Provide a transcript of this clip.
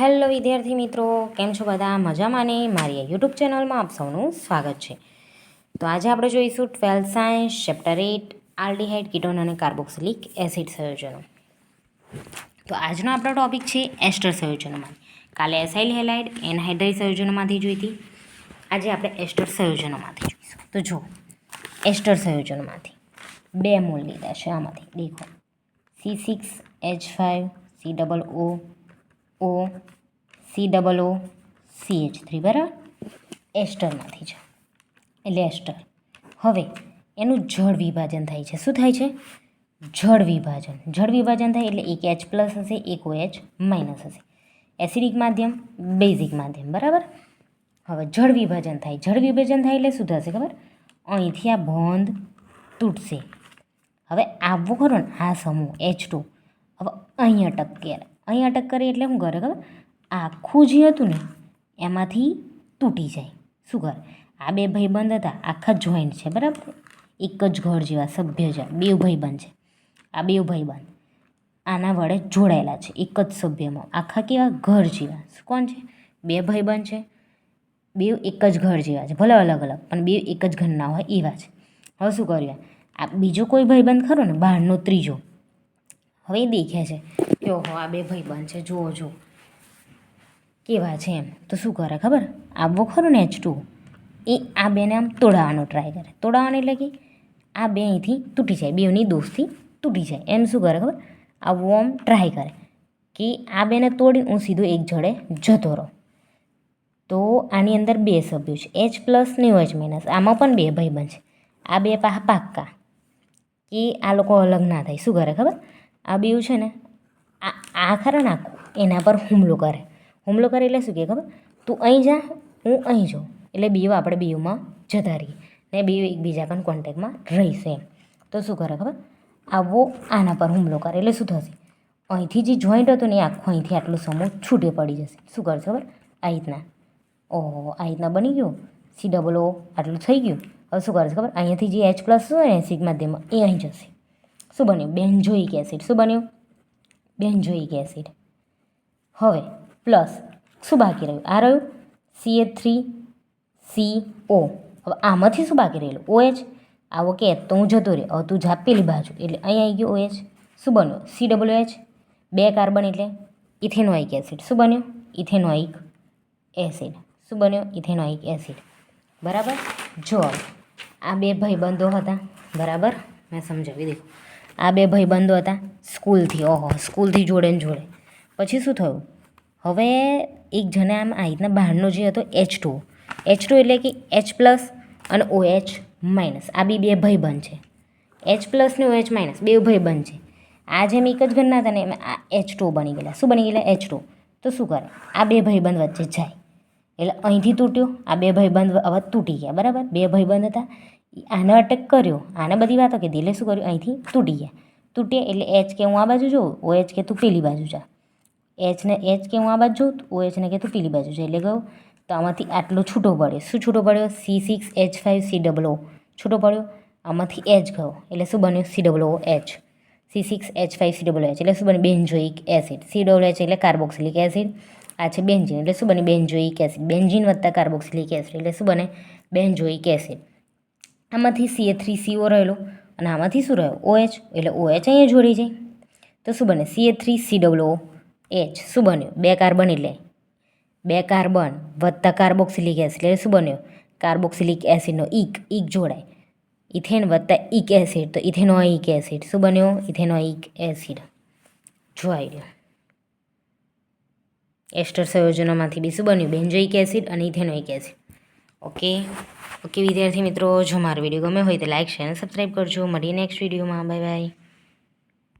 Hello વિદ્યાર્થી મિત્રો, કેમ છો બધા? મજામાં ને? મારી યુટ્યુબ ચેનલમાં આપ સૌનું સ્વાગત છે. તો આજે આપણે જોઈશું twelfth science, chapter eight, aldehyde, ketone અને કાર્બોક્સિલિક એસિડ સંયોજનો. તો આજનો આપણો ટોપિક છે એસ્ટર સંયોજનોમાં. કાલે એસાઇલ હેલાઇડ એનહાઇડ્રાઇડ સંયોજનોમાંથી જોઈ હતી. આજે આપણે એસ્ટર સંયોજનોમાંથી જોઈશું. તો જો એસ્ટર સંયોજનોમાંથી બે મૂળ લીધા છે આમાંથી. દેખો. C six, H five, C double O O, C double O, C H three, બરાબર? એસ્ટરમાંથી છે. એટલે એસ્ટર. હવે, એનું જળ વિભાજન થાય છે. શું થાય છે? જળ વિભાજન. જળ વિભાજન થાય એટલે એક એચ પ્લસ હશે, એક ઓ એચ માઇનસ હશે. એસિડિક માધ્યમ, બેઝિક માધ્યમ, બરાબર? હવે જળ વિભાજન થાય. જળ વિભાજન થાય એટલે શું થશે ખબર? અહીંથી આ બોંધ તૂટશે. હવે આવવું ખરો ને આ સમૂહ, એચ ટુ. હવે અહીં અટક અહીં અટક કરી એટલે શું કરે ખબર? આખું જે હતું ને, એમાંથી તૂટી જાય. શું કરે? આ બે ભાઈબંધ હતા, આખા જોઈન્ટ છે, બરાબર? એક જ ઘર જેવા સભ્ય છે બે ભાઈબંધ છે. આ બે ભાઈબંધ આના વડે જોડાયેલા છે, એક જ સભ્યમાં. આખા કેવા? ઘર જેવા. શું કોણ છે? બે ભાઈબંધ છે. બે એક જ ઘર જેવા છે, ભલે અલગ અલગ, પણ બે એક જ ઘરના હોય એવા છે. હવે શું કર્યું? આ બીજો કોઈ ભાઈબંધ ખરો ને, બહારનો ત્રીજો. હવે એ દેખે છે. ઓહો આ બે ભાઈબંધ છે? જુઓ જુઓ. કેવા છે એમ? તો શું કરે ખબર? આવવો ખરું ને એચ ટુ. એ આ બેને આમ તોડાવવાનો ટ્રાય કરે. તોડાવવાનો એટલે કે આ બે અહીંથી તૂટી જાય. બેની દોસ્તી તૂટી જાય. એમ શું કરે ખબર? આવવું આમ ટ્રાય કરે. કે આ બેને તોડી હું સીધો એક જડે જતો રહું. તો આની અંદર બે સભ્યો છે. એચ પ્લસ ને એચ માઇનસ. આમાં પણ બે ભાઈબંધ છે. આ બે પાહ પાક્કા. કે આ લોકો અલગ ના થાય. શું કરે ખબર? આ બેવું છે ને આ આ ખરા ને આખું એના પર હુમલો કરે. હુમલો કરે એટલે શું કહે ખબર? તું અહીં જા, હું અહીં જાઉં. એટલે બીઓ આપણે બીઓમાં જતા રહીએ. ને બીઓ એકબીજા પણ કોન્ટેક્ટમાં રહીશું એમ. તો શું કરે ખબર? આવો આના પર હુમલો કરે. એટલે શું થશે? અહીંથી જે જોઈન્ટ હતું ને એ આખું અહીંથી આટલો સમૂહ છૂટે પડી જશે. શું કરશે ખબર? આ રીતના. ઓહો, આ રીતના બની ગયું? સી ડબલ ઓ આટલું થઈ ગયું? હવે શું કરશે ખબર? અહીંયાથી જે એચ પ્લસ હોય ને એસિડ માધ્યમમાં એ અહીં જશે. શું બન્યું? બેન્ઝોઇક એસિડ શું બન્યું? બેન્ઝોઇક એસિડ હવે, પ્લસ શું બાકી રહ્યું? આ રહ્યું? C A three C O હવે આમાંથી શું બાકી રહેલું? ઓએચ એચ આવો કે તો હું જતો રહે હવે તું જા બાજુ. એટલે અહીં આવી ગયું ઓએચ શું બન્યું? સી ડબલ્યુ એચ બે કાર્બન એટલે ઇથેનોઇક એસિડ. શું બન્યું? Ethanoic acid. શું બન્યો? Ethanoic acid. બરાબર? જો આ બે ભાઈબંધો હતા. બરાબર? મેં સમજાવી દીધું આ બે ભાઈબંધો હતા, સ્કૂલથી, ઓહો, સ્કૂલથી જોડે ને જોડે. પછી શું થયું? હવે એક જણે આમ આ રીતના બહારનો જે હતો એચ ટુ એચ ટુ એટલે કે એચ પ્લસ અને ઓ એચ માઇનસ આ બી બે ભાઈબંધ છે. એચ પ્લસ ને ઓ એચ માઇનસ બે ભાઈબંધ છે. આ જેમ એક જ ઘરના હતા ને, એમ આ એચ ટુ બની ગયેલા. શું બની ગયેલા? એચ ટુ તો શું કરે? આ બે ભાઈબંધ વચ્ચે જાય. એટલે અહીંથી તૂટ્યો. આ બે ભાઈબંધ હવે તૂટી ગયા, બરાબર? બે ભાઈબંધ હતા. આને અટેક કર્યો. આને બધી વાતો કે દિલે શું કર્યું? અહીંથી તૂટી ગયા. તૂટ્યા એટલે એચ કે હું આ બાજુ જોઉં? ઓ એચ કે તું પેલી બાજુ જા. એચને એચ કે હું આ બાજુ જોઉં? ઓ એચને કે તું પેલી બાજુ જા. એટલે ગયો તો આમાંથી આટલો છૂટો પડ્યો. શું છૂટો પડ્યો? C six H five C double O છૂટો પડ્યો? આમાંથી એચ ગયો. એટલે શું બન્યું? C double O H C six H five C double H એટલે શું બન્યું? Benzoic acid. C double H એટલે કાર્બોક્સિલિક એસિડ આ છે બેન્જીન. એટલે શું બને? બેન્જોઈક એસિડ બેન્જીન વત્તા કાર્બોક્સિલિક એસિડ એટલે શું બને? બેન્જોઈક એસિડ આમાંથી સીએ થ્રી સીઓ રહેલો અને આમાંથી શું રહ્યો? ઓએચ એટલે ઓએચ અહીંયા જોડી જાય. તો શું બને? CA three C double H શું બન્યું? બે કાર્બન એટલે. બે કાર્બન વત્તા કાર્બોક્સિલિક એસિડ એટલે શું બન્યું? કાર્બોક્સિલિક એસિડનો ઇક ઇક જોડાય. ઇથેન વત્તા ઇક એસિડ તો ઇથેનોઇક એસિડ શું બન્યો? ઇથેનોઇક એસિડ જોઈ રહ્યો એસ્ટર સંયોજનોમાંથી બી શું બન્યું બેન્જોઇક એસિડ અને ઇથેનોઇક એસિડ. ઓકે? ઓકે, વિદ્યાર્થી મિત્રો, જો મારો વીડિયો ગમે હોય તો લાઇક શેર અને સબસ્ક્રાઈબ કરજો. મળીએ નેક્સ્ટ વિડીયોમાં. Bye bye.